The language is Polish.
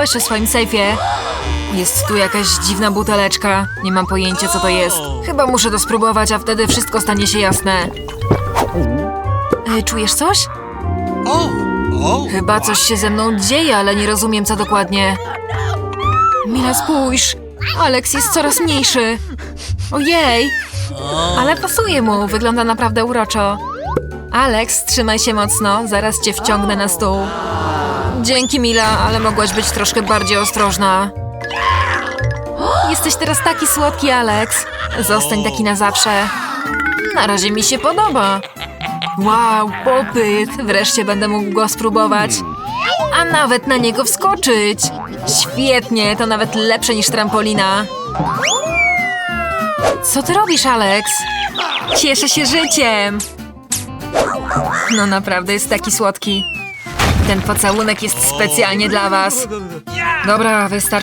Weź o swoim sejfie. Jest tu jakaś dziwna buteleczka. Nie mam pojęcia, co to jest. Chyba muszę to spróbować, a wtedy wszystko stanie się jasne. E, czujesz coś? Chyba coś się ze mną dzieje, ale nie rozumiem, co dokładnie. Mila, spójrz. Alex jest coraz mniejszy. Ojej. Ale pasuje mu, wygląda naprawdę uroczo. Alex, trzymaj się mocno, zaraz cię wciągnę na stół. Dzięki, Mila, ale mogłaś być troszkę bardziej ostrożna. Jesteś teraz taki słodki, Alex. Zostań taki na zawsze. Na razie mi się podoba. Wow, popyt! Wreszcie będę mógł go spróbować. A nawet na niego wskoczyć. Świetnie, to nawet lepsze niż trampolina. Co ty robisz, Alex? Cieszę się życiem. No naprawdę jest taki słodki. Ten pocałunek jest specjalnie dla was. Dobra, wystarczy.